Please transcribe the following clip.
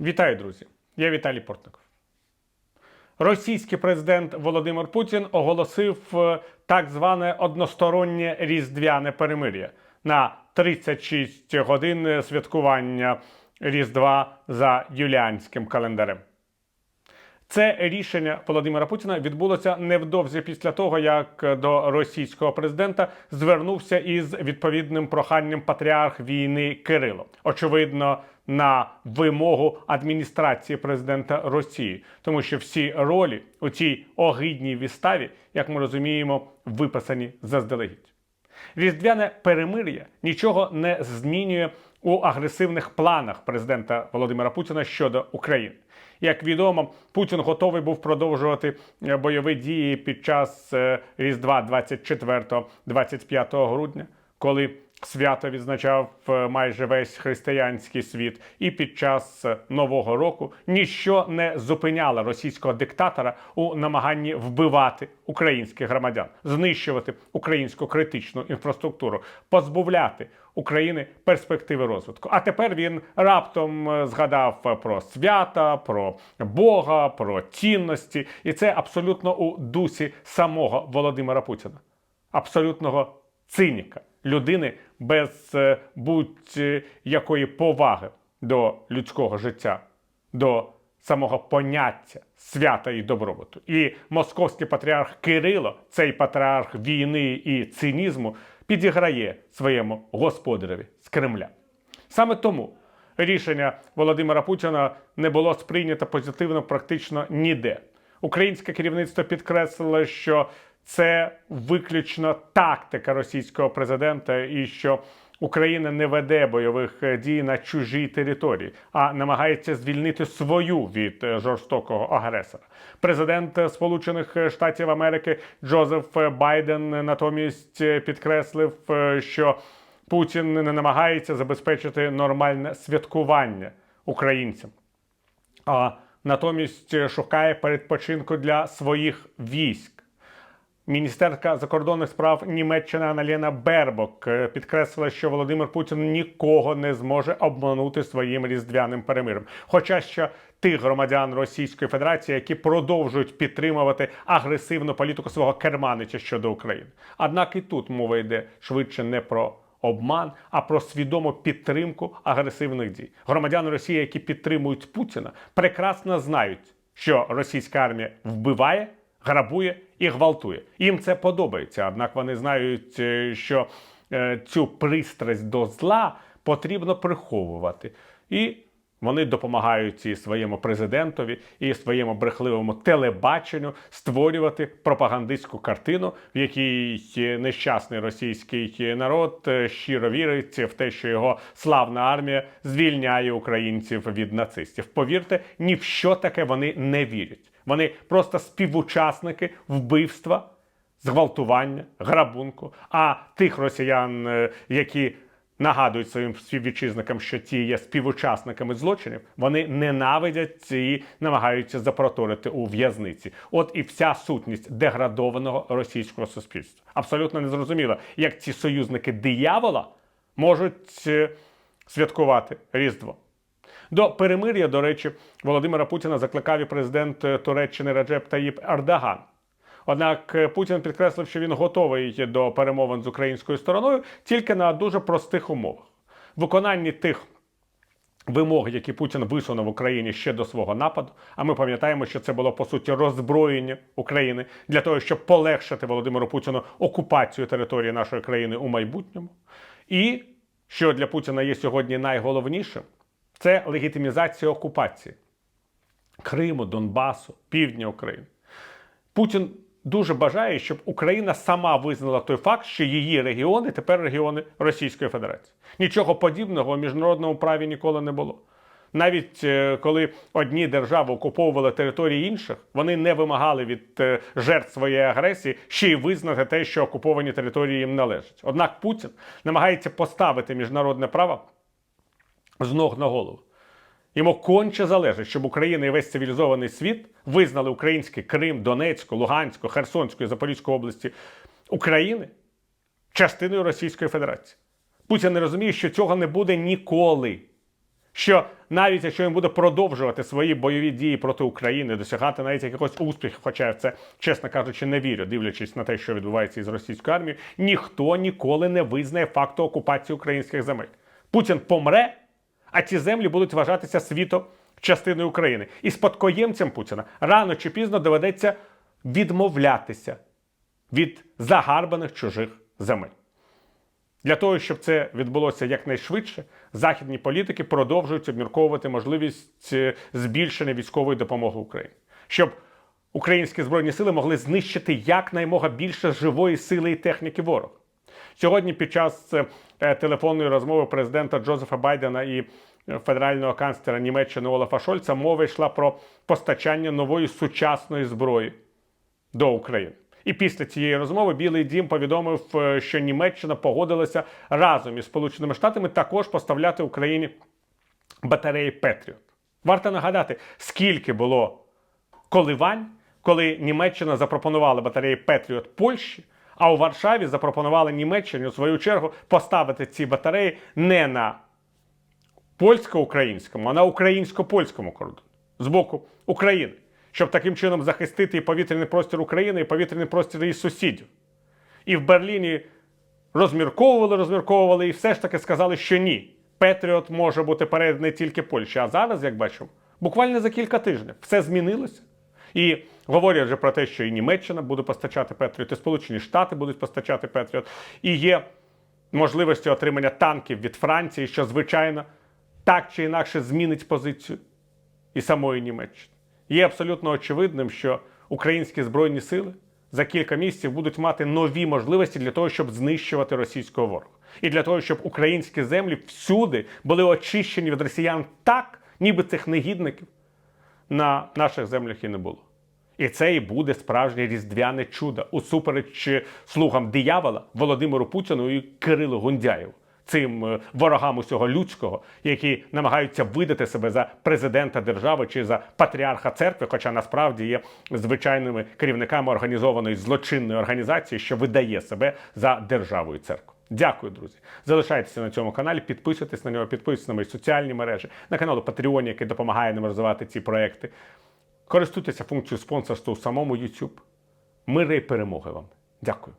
Вітаю, друзі! Я Віталій Портников. Російський президент Володимир Путін оголосив е, так зване одностороннє різдвяне перемир'я на 36 годин святкування Різдва за юліанським календарем. Це рішення Володимира Путіна відбулося невдовзі після того, як до російського президента звернувся із відповідним проханням патріарх війни Кирило. Очевидно, на вимогу адміністрації президента Росії, тому що всі ролі у цій огидній виставі, як ми розуміємо, виписані заздалегідь. Різдвяне перемир'я нічого не змінює у агресивних планах президента Володимира Путіна щодо України. Як відомо, Путін готовий був продовжувати е, бойові дії під час е, Різдва 24-25 грудня, коли свято відзначав е, майже весь християнський світ, і під час е, нового року ніщо не зупиняло російського диктатора у намаганні вбивати українських громадян, знищувати українську критичну інфраструктуру, позбавляти України перспективи розвитку. А тепер він раптом е, згадав про свята, про Бога, про цінності, і це абсолютно у дусі самого Володимира Путіна, абсолютного циніка, людини без е, будь-якої поваги до людського життя, до самого поняття свята і добробуту. І московський патріарх Кирило, цей патріарх війни і цинізму, підіграє своєму господареві з Кремля. Саме тому рішення Володимира Путіна не було сприйнято позитивно практично ніде. Українське керівництво підкреслило, що це виключно тактика російського президента, і що Україна не веде бойових е, дій на чужій території, а намагається звільнити свою від е, жорстокого агресора. Президент Сполучених Штатів Америки Джозеф Байден натомість е, підкреслив, що Путін не намагається забезпечити нормальне святкування українцям а натомість шукає передпочинку для своїх військ. Міністерка закордонних справ Німеччини Аналєна Бербок е, підкреслила, що Володимир Путін нікого не зможе обманути своїм різдвяним перемиром. Хоча що тих громадян Російської Федерації, які продовжують підтримувати агресивну політику свого керманича щодо України. Однак і тут мова йде швидше не про обман, а про свідому підтримку агресивних дій. Громадяни Росії, які підтримують Путіна, прекрасно знають, що російська армія вбиває, грабує і гвалтує. Їм це подобається. Однак вони знають, е, що е, цю пристрасть до зла потрібно приховувати. І вони допомагають і своєму президентові, і своєму брехливому телебаченню створювати пропагандистську картину, в якій нещасний російський народ е, щиро вірить в те, що його славна армія звільняє українців від нацистів. Повірте, ні в що таке вони не вірять. Вони просто співучасники вбивства, зґвалтування, грабунку. А тих росіян, е, які нагадують своїм співвітчизникам, що ті є співучасниками злочинів, вони ненавидять і намагаються запроторити у в'язниці. От і вся сутність деградованого російського суспільства. Абсолютно незрозуміло, як ці союзники диявола можуть е, святкувати Різдво. До перемир'я, до речі, Володимира Путіна закликав і президент е, Туреччини Реджеп Таїп Ердоган. Однак е, Путін підкреслив, що він готовий до перемовин з українською стороною тільки на дуже простих умовах. Виконанні тих вимог, які Путін висунув Україні ще до свого нападу. А ми пам'ятаємо, що це було по суті роззброєння України для того, щоб полегшити Володимиру Путіну окупацію території нашої країни у майбутньому. І що для Путіна є сьогодні найголовнішим, це легітимізація окупації Криму, Донбасу, півдня України. Путін дуже бажає, щоб Україна сама визнала той факт, що її регіони тепер регіони Російської Федерації. Нічого подібного у міжнародному праві ніколи не було. Навіть е, коли одні держави окуповували території інших, вони не вимагали від е, жертв своєї агресії ще й визнати те, що окуповані території їм належать. Однак Путін намагається поставити міжнародне право з ног на голову. Йому конче залежить, щоб Україна і весь цивілізований світ визнали український Крим, Донецьку, Луганську, Херсонську і Запорізьку області України частиною Російської Федерації. Путін не розуміє, що цього не буде ніколи. Що навіть якщо він буде продовжувати свої бойові дії проти України, досягати навіть якихось успіхів, хоча я в це, чесно кажучи, не вірю, дивлячись на те, що відбувається із російською армією, ніхто ніколи не визнає факту окупації українських земель. Путін помре, а ці землі будуть вважатися світом частиною України. І спадкоємцям Путіна рано чи пізно доведеться відмовлятися від загарбаних чужих земель. Для того, щоб це відбулося якнайшвидше, західні політики продовжують обмірковувати можливість е, збільшення військової допомоги Україні, щоб українські збройні сили могли знищити якнаймога більше живої сили і техніки ворога. Сьогодні, під час е, телефонної розмови президента Джозефа Байдена і е, федерального канцлера Німеччини Олафа Шольца мова йшла про постачання нової сучасної зброї до України. І після цієї розмови Білий Дім повідомив, е, що Німеччина погодилася разом із Сполученими Штатами також поставляти Україні батареї Петріот. Варто нагадати, скільки було коливань, коли Німеччина запропонувала батареї Петріот Польщі, а у Варшаві запропонували Німеччині у свою чергу поставити ці батареї не на польсько-українському, а на українсько-польському кордоні з боку України, щоб таким чином захистити і повітряний простір України, і повітряний простір її сусідів. І в Берліні розмірковували, розмірковували, і все ж таки сказали, що ні. Петріот може бути переданий тільки Польщі. А зараз, як бачимо, буквально за кілька тижнів все змінилося. І говорять вже про те, що і Німеччина буде постачати Петріот, і Сполучені Штати будуть постачати Петріот. І є можливості отримання танків від Франції, що, звичайно, так чи інакше змінить позицію і самої Німеччини. Є абсолютно очевидним, що українські збройні сили за кілька місяців будуть мати нові можливості для того, щоб знищувати російського ворога. І для того, щоб українські землі всюди були очищені від росіян так, ніби цих негідників на наших землях і не було. І це і буде справжнє різдвяне чудо усупереч слугам диявола Володимиру Путіну і Кирилу Гундяєву, цим е, ворогам усього людського, які намагаються видати себе за президента держави чи за патріарха церкви, хоча насправді є звичайними керівниками організованої злочинної організації, що видає себе за державу і церкву. Дякую, друзі. Залишайтеся на цьому каналі, підписуйтесь на нього, підписуйтесь на мої соціальні мережі, на канал Patreon, який допомагає нам розвивати ці проекти. Користуйтеся функцією спонсорства у самому YouTube. Мири і перемоги вам. Дякую.